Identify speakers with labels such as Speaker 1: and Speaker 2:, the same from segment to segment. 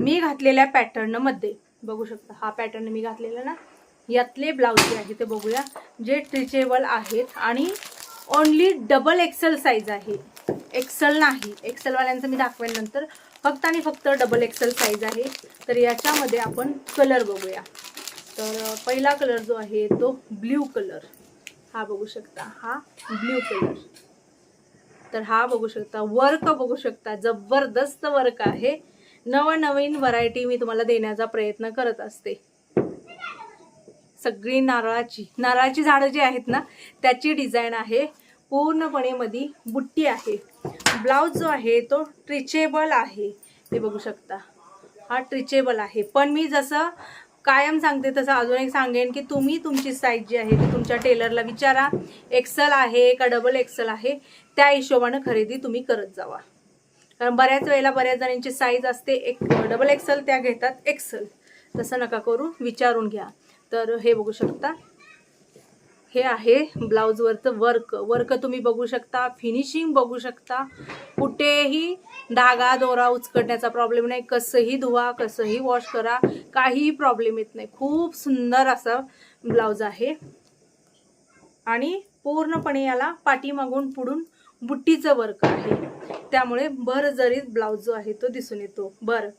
Speaker 1: मी घातलेल्या पॅटर्नमध्ये बघू शकता हा पॅटर्न मी घातलेला ना यातले ब्लाऊज जे आहे ते बघूया जे ट्रिचेबल आहेत आणि ओनली डबल एक्सेल साईज आहे. एक्सेल नाही. एक्सेलवाल्यांचं मी दाखवेन नंतर. फक्त आणि फक्त डबल एक्सेल साईज आहे. तर याच्यामध्ये आपण कलर बघूया. तर पहिला कलर जो आहे तो ब्ल्यू कलर हा बघू शकता हा ब्ल्यू कलर तर हा बघू शकता वर्क बघू शकता जबरदस्त वर्क आहे. नवनवीन व्हरायटी मी तुम्हाला देण्याचा प्रयत्न करत असते. सगळी नारळाची नारळाची झाडं जी आहेत ना त्याची डिझाईन आहे. पूर्णपणे मध्ये बुट्टी आहे. ब्लाऊज जो आहे तो ट्रिचेबल आहे. ते बघू शकता. हा ट्रिचेबल आहे. पण मी जसं कायम सांगते तसं अजून एक सांगेन की तुम्ही तुमची साईज जी आहे ती तुमच्या टेलरला विचारा. एक्सल आहे का डबल एक्सल आहे. त्या हिशोबानं खरेदी तुम्ही करत जावा. कारण बऱ्याच वेळेला बऱ्याच जणांची साईज असते एक डबल एक्सल त्या घेतात एक्सल तसं नका करू विचारून घ्या. तर हे बघू शकता. हे आहे ब्लाऊजवरचं वर्क वर्क तुम्ही बघू शकता फिनिशिंग बघू शकता. कुठेही धागा दोरा उचकटण्याचा प्रॉब्लेम नाही. कसंही धुवा कसंही वॉश करा. काहीही प्रॉब्लेम येत नाही. खूप सुंदर असा ब्लाऊज आहे. आणि पूर्णपणे याला पाठीमागून पुढून बुट्टीचं वर्क आहे. त्यामुळे भर जरीत ब्लाऊज जो आहे तो दिसून येतो. बरं.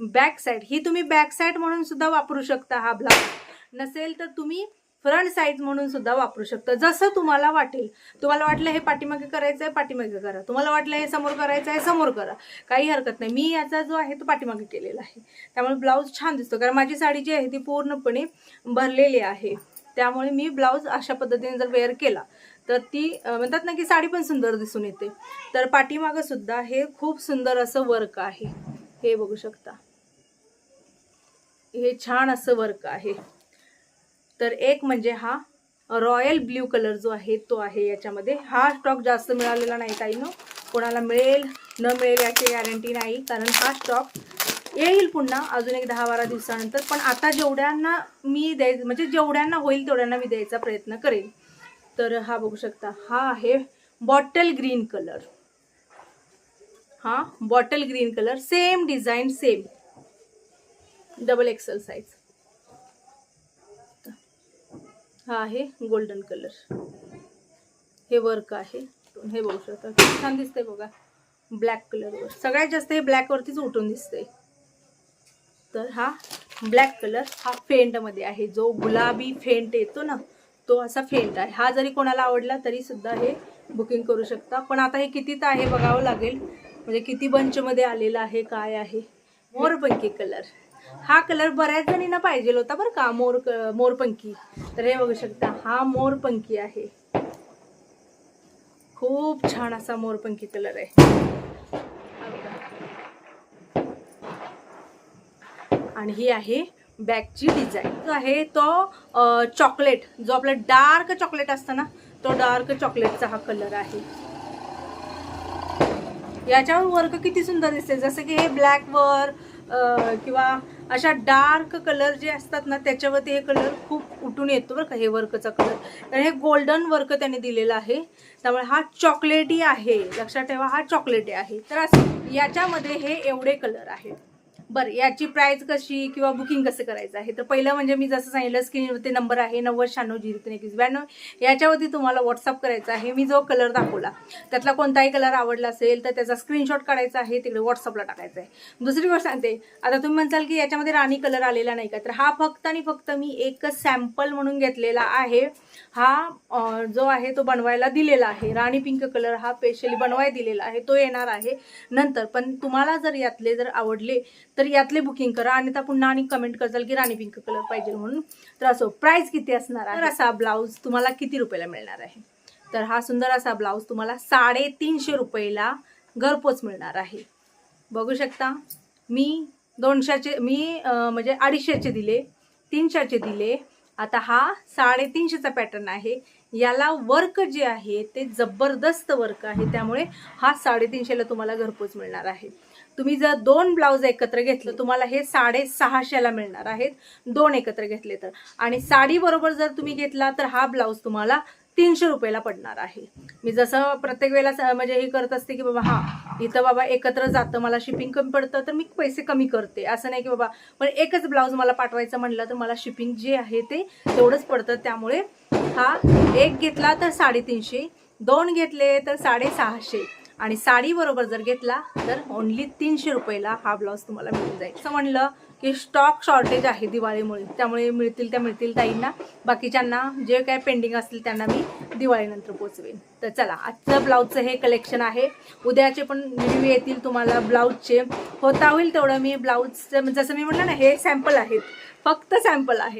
Speaker 1: बॅक साईड ही तुम्ही बॅक साईड म्हणून सुद्धा वापरू शकता हा ब्लाऊज नसेल तर तुम्ही फ्रंट साईड म्हणून सुद्धा वापरू शकता. जसं तुम्हाला वाटेल. तुम्हाला वाटलं हे पाठीमागे करायचं आहे पाठीमागे करा. तुम्हाला वाटलं हे समोर करायचं आहे समोर करा. काही हरकत नाही. मी याचा जो आहे तो पाठीमागे केलेला आहे. त्यामुळे ब्लाऊज छान दिसतो. कारण माझी साडी जी आहे ती पूर्णपणे भरलेली आहे. त्यामुळे मी ब्लाऊज अशा पद्धतीने जर वेअर केला तर ती म्हणतात ना की साडी पण सुंदर दिसून येते. तर पाठीमागं सुद्धा हे खूप सुंदर असं वर्क आहे. हे बघू शकता. हे छान असं वर्क आहे. तर एक म्हणजे हा रॉयल ब्ल्यू कलर जो आहे तो आहे याच्यामध्ये. हा स्टॉक जास्त मिळालेला नाही ताईनो. कोणाला मिळेल न मिळेल याची गॅरंटी नाही. कारण हा स्टॉक येईल पुन्हा अजून एक दहा बारा दिवसानंतर. पण आता जेवढ्यांना मी द्याय म्हणजे जेवढ्यांना होईल तेवढ्यांना मी द्यायचा प्रयत्न करेन. तर हा बघू शकता हा आहे बॉटल ग्रीन कलर. हा bottle green colour same design same double XL size हा आहे गोल्डन कलर हे वर्क आहे. हे बघू शकता छान दिसतंय बघा. ब्लॅक कलरवर सगळ्यात जास्त हे ब्लॅकवरतीच उठून दिसतंय. तर हा ब्लॅक कलर हा फेंटमध्ये आहे. जो गुलाबी फेंट येतो ना तो असा फेंट आहे. हा जरी कोणाला आवडला तरी सुद्धा हे बुकिंग करू शकता. पण आता हे कितीत आहे बघावं लागेल. म्हणजे किती बंचमध्ये आलेलं आहे काय आहे. मोरपंखी कलर हा कलर बऱ्याच जणींना पाहिजे होता बरं का मोर मोरपंखी. तर हे बघू शकता हा मोरपंखी आहे. खूप छान असा मोरपंखी कलर आहे. आणि ही आहे बॅगची डिझाईन. जो आहे तो चॉकलेट. जो आपला डार्क चॉकलेट असतं ना तो डार्क चॉकलेटचा हा कलर आहे. याच्यावर वर्क किती सुंदर दिसते. जसं की हे ब्लॅकवर किंवा अशा डार्क कलर जे असतात ना त्याच्यावरती हे कलर खूप उठून येतो बरं का हे वर्कचा कलर. तर हे गोल्डन वर्क त्याने दिलेलं आहे. त्यामुळे हा चॉकलेटी आहे. लक्षात ठेवा हा चॉकलेटी आहे. तर असं याच्यामध्ये हे एवढे कलर आहेत. बरं याची प्राईज कशी किंवा बुकिंग कसं करायचं आहे? तर पहिलं म्हणजे मी जसं सांगितलं स्क्रीनवरती नंबर आहे नव्वद शहाण्णव झिरो तीन एकवीस ब्याण्णव. याच्यावरती तुम्हाला व्हॉट्सअप करायचा आहे. मी जो कलर दाखवला त्यातला कोणताही कलर आवडला असेल तर त्याचा स्क्रीनशॉट काढायचा आहे तिकडे व्हॉट्सअपला टाकायचा आहे. दुसरी गोष्ट सांगते आता तुम्ही म्हणताल की याच्यामध्ये राणी कलर आलेला नाही का? तर हा फक्त आणि फक्त मी एकच सॅम्पल म्हणून घेतलेला आहे. हा जो आहे तो बनवायला दिलेला आहे. राणी पिंक कलर हा स्पेशली बनवाय दिलेला आहे. तो येणार आहे नंतर. पण तुम्हाला जर यातले जर आवडले तर यातले बुकिंग करा. आणि त्या पुन्हा आणि कमेंट करताल की राणी पिंक कलर पाहिजे म्हणून. तर असो प्राईस किती असणार आहे? तर असा ब्लाऊज तुम्हाला किती रुपयाला मिळणार आहे? तर हा सुंदर असा ब्लाऊज तुम्हाला साडेतीनशे रुपयाला घरपोच मिळणार आहे. बघू शकता. मी दोनशेचे मी म्हणजे अडीचशेचे दिले तीनशेचे दिले आता हा साडेतीनशेचा पॅटर्न आहे. याला वर्क जे आहे ते जबरदस्त वर्क आहे. त्यामुळे हा साडेतीनशेला तुम्हाला घरपोच मिळणार आहे. तुम्ही जर दोन ब्लाऊज एकत्र घेतलं तुम्हाला हे साडेसहाशेला मिळणार आहेत. दोन एकत्र घेतले तर. आणि साडीबरोबर जर तुम्ही घेतला तर हा ब्लाऊज तुम्हाला तीनशे रुपयाला पडणार आहे. मी जसं प्रत्येक वेळेला स- म्हणजे हे करत असते की बाबा हां इथं बाबा एकत्र जातं मला शिपिंग कमी पडतं तर मी पैसे कमी करते. असं नाही की बाबा पण एकच ब्लाऊज मला पाठवायचं म्हटलं तर मला शिपिंग जे आहे ते तेवढंच पडतं. त्यामुळे हा एक घेतला तर साडेतीनशे दोन घेतले तर साडेसहाशे. आणि साडी बरोबर जर घेतला तर ओन्ली तीनशे रुपयेला हा ब्लाऊज तुम्हाला मिळून जाईल. असं म्हणलं की स्टॉक शॉर्टेज आहे दिवाळीमुळे. त्यामुळे मिळतील त्या मिळतील ताईंना. बाकीच्यांना जे काय पेंडिंग असतील त्यांना मी दिवाळीनंतर पोचवेन. तर चला आजचं ब्लाऊजचं हे कलेक्शन आहे. उद्याचे पण रिव्ह्यू येतील तुम्हाला ब्लाऊजचे होता होईल तेवढं मी ब्लाऊजचं जसं मी म्हटलं ना हे सॅम्पल आहेत. फक्त सॅम्पल आहे